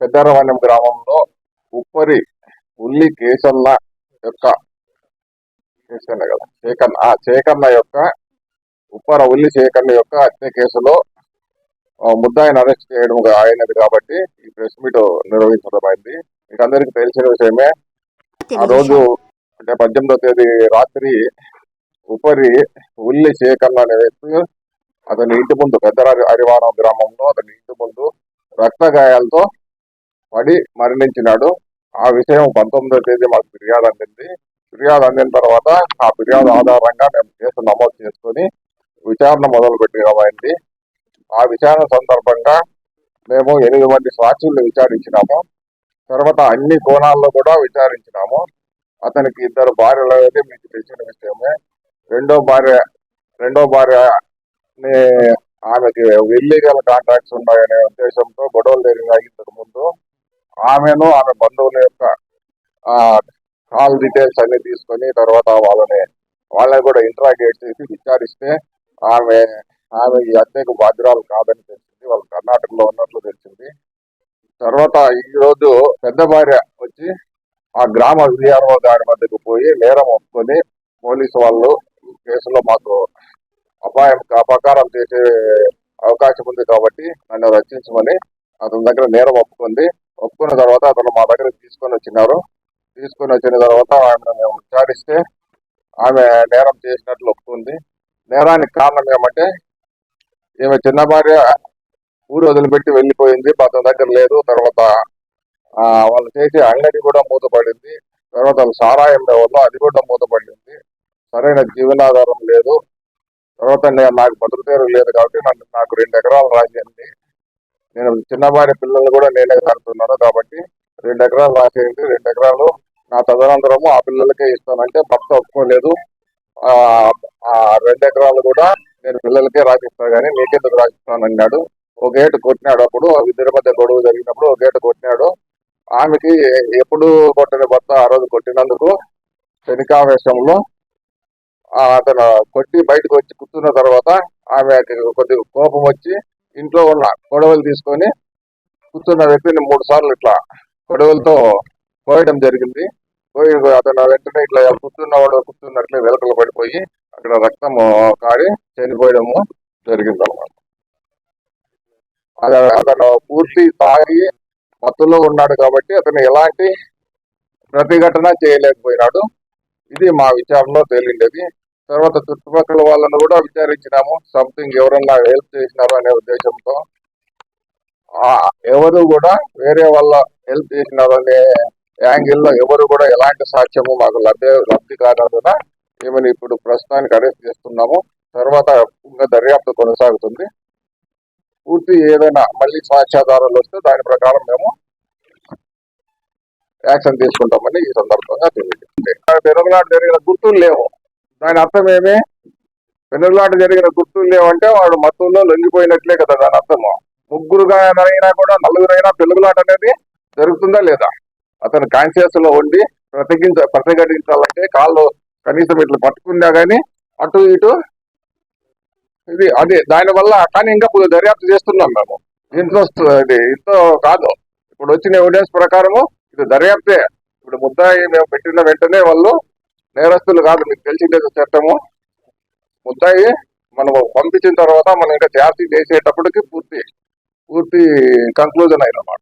పెద్దరవణ్యం గ్రామంలో ఉప్పరి ఉల్లి కేసన్న యొక్క కేసన్న కదా చేకన్న ఆ చేకన్న యొక్క ఉప్పర ఉల్లి చేకన్న యొక్క హత్య కేసులో ముద్దాయిని అరెస్ట్ చేయడం అయినది కాబట్టి ఈ ప్రెస్ మీట్ నిర్వహించడం అయింది మీకు అందరికీ తెలిసిన విషయమే ఆ రోజు అంటే పద్దెనిమిదో తేదీ రాత్రి ఉపరి ఉల్లి శేఖర్ల అనే వ్యక్తి అతని ఇంటి ముందు పెద్ద అరివారం గ్రామంలో అతని ఇంటి ముందు రక్త గాయాలతో పడి మరణించినాడు. ఆ విషయం పంతొమ్మిదో తేదీ మాకు ఫిర్యాదు అందింది. ఫిర్యాదు అందిన తర్వాత ఆ ఫిర్యాదు ఆధారంగా మేము కేసు నమోదు చేసుకొని విచారణ మొదలుపెట్టినమైంది ఆ విచారణ సందర్భంగా మేము ఎనిమిది మంది సాక్షుల్ని విచారించినాము. తర్వాత అన్ని కోణాల్లో కూడా విచారించినాము. అతనికి ఇద్దరు భార్యలు అనేది మీకు తెలిసిన విషయమే. రెండో భార్య రెండో భార్య ఆమెకి ఇల్లీగల్ కాంట్రాక్ట్స్ ఉన్నాయనే ఉద్దేశంతో గొడవలు జరిగినాయి ఇంతకు ముందు. ఆమెను ఆమె బంధువుల యొక్క ఆ కాల్ డీటెయిల్స్ అన్ని తీసుకొని తర్వాత వాళ్ళని వాళ్ళని కూడా ఇంట్రాగేట్ చేసి విచారిస్తే ఆమె ఆమె ఈ హత్యకు బాధ్యురాలు కాదని తెలిసింది. వాళ్ళు కర్ణాటకలో ఉన్నట్లు తెలిసింది. తర్వాత ఈ రోజు పెద్ద భార్య వచ్చి ఆ గ్రామ విఆర్ఓ గారి వద్దకు పోయి నేరం ఒప్పుకొని పోలీసు వాళ్ళు ఈ కేసులో మాకు అపాయం అపకారం చేసే అవకాశం ఉంది కాబట్టి నన్ను రక్షించమని అతని దగ్గర నేరం ఒప్పుకుంది. ఒప్పుకున్న తర్వాత అతను మా దగ్గర తీసుకొని వచ్చినారు. తీసుకొని వచ్చిన తర్వాత ఆమెను మేము విచారిస్తే ఆమె నేరం చేసినట్లు ఒప్పుకుంది. నేరానికి కారణం ఏమంటే ఈమె చిన్న భార్య ఊరు వదిలిపెట్టి వెళ్ళిపోయింది అతని దగ్గర లేదు. తర్వాత వాళ్ళు చేసే అంగడి కూడా మూతపడింది. తర్వాత సారాయం వల్ల అది కూడా మూతపడింది. సరైన జీవనాధారం లేదు. తర్వాత నేను నాకు భద్రతేరు లేదు కాబట్టి నన్ను నాకు రెండు ఎకరాలు రాసేయండి నేను చిన్న భార్య పిల్లలు కూడా నేనే కడుతున్నాను కాబట్టి రెండు ఎకరాలు రాసేయండి రెండు ఎకరాలు నా తదనంతరము ఆ పిల్లలకే ఇస్తానంటే భర్త ఒప్పుకోలేదు. ఆ రెండు ఎకరాలు కూడా నేను పిల్లలకే రాసిస్తాను కానీ నీకెందుకు రాసిస్తాను అన్నాడు. ఒక గేటు కొట్టినాడు అప్పుడు ఇద్దరి మధ్య గొడవ జరిగినప్పుడు ఒక గేటు కొట్టినాడు. ఆమెకి ఎప్పుడు కొట్టిన భర్త ఆ రోజు కొట్టినందుకు శనికావేశంలో అతను కొట్టి బయటకు వచ్చి కూర్చున్న తర్వాత ఆమెకి కొద్దిగా కోపం వచ్చి ఇంట్లో ఉన్న గొడవలు తీసుకొని కూర్చున్న వ్యక్తిని మూడు సార్లు ఇట్లా గొడవలతో పోయడం జరిగింది. పోయి అతను వెంటనే ఇట్లా కూర్చున్నవాడు కూర్చున్నట్లే వెలకలు పడిపోయి అక్కడ రక్తము కారి చనిపోయడము జరిగింది అనమాట అతను పూర్తి తాగి మత్తులో ఉన్నాడు కాబట్టి అతను ఎలాంటి ప్రతిఘటన చేయలేకపోయినాడు. ఇది మా విచారణలో తేలిండేది. తర్వాత చుట్టుపక్కల వాళ్ళను కూడా విచారించినాము. సంథింగ్ ఎవరన్నా హెల్ప్ చేసినారు అనే ఉద్దేశంతో. ఎవరు కూడా వేరే వాళ్ళ హెల్ప్ చేసినారు అనే యాంగిల్లో ఎవరు కూడా ఎలాంటి సాక్ష్యము మాకు లభ్య లబ్ధి కానందున ఈమెను ఇప్పుడు ప్రస్తుతానికి అరెస్ట్ చేస్తున్నాము. తర్వాత ఇంకా దర్యాప్తు కొనసాగుతుంది. పూర్తి ఏదైనా మళ్ళీ సాక్ష్యాధారాలు వస్తే దాని ప్రకారం మేము యాక్షన్ తీసుకుంటామని ఈ సందర్భంగా తెలియజేస్తుంది తెలంగాణ జరిగిన గుర్తులు లేవు. దాని అర్థం ఏమి? జరిగిన గుర్తులు లేవంటే వాడు మత్తుల్లో లొంగిపోయినట్లే కదా దాని అర్థము. ముగ్గురుగా అయినా కూడా నలుగురైనా పెనుగులాట అనేది జరుగుతుందా లేదా? అతను కాన్షియస్లో ఉండి ప్రతిగించ ప్రతిఘటించాలంటే కాళ్ళు కనీసం ఇట్లా పట్టుకున్నా కానీ అటు ఇటు ఇది అదే దానివల్ల కానీ ఇంకా దర్యాప్తు చేస్తున్నాం మేము. దీంట్లో ఇది ఇంతో కాదు. ఇప్పుడు వచ్చిన ఎవిడెన్స్ ప్రకారము ఇది దర్యాప్తే. ఇప్పుడు ముద్దాయి మేము పెట్టిన వెంటనే వాళ్ళు నేరస్తులు కాదు మీకు తెలిసిందే చట్టము. ముద్దాయి మనం పంపించిన తర్వాత మనం ఇంకా ఛార్జీ చేసేటప్పటికి పూర్తి పూర్తి కంక్లూజన్ అయినమాట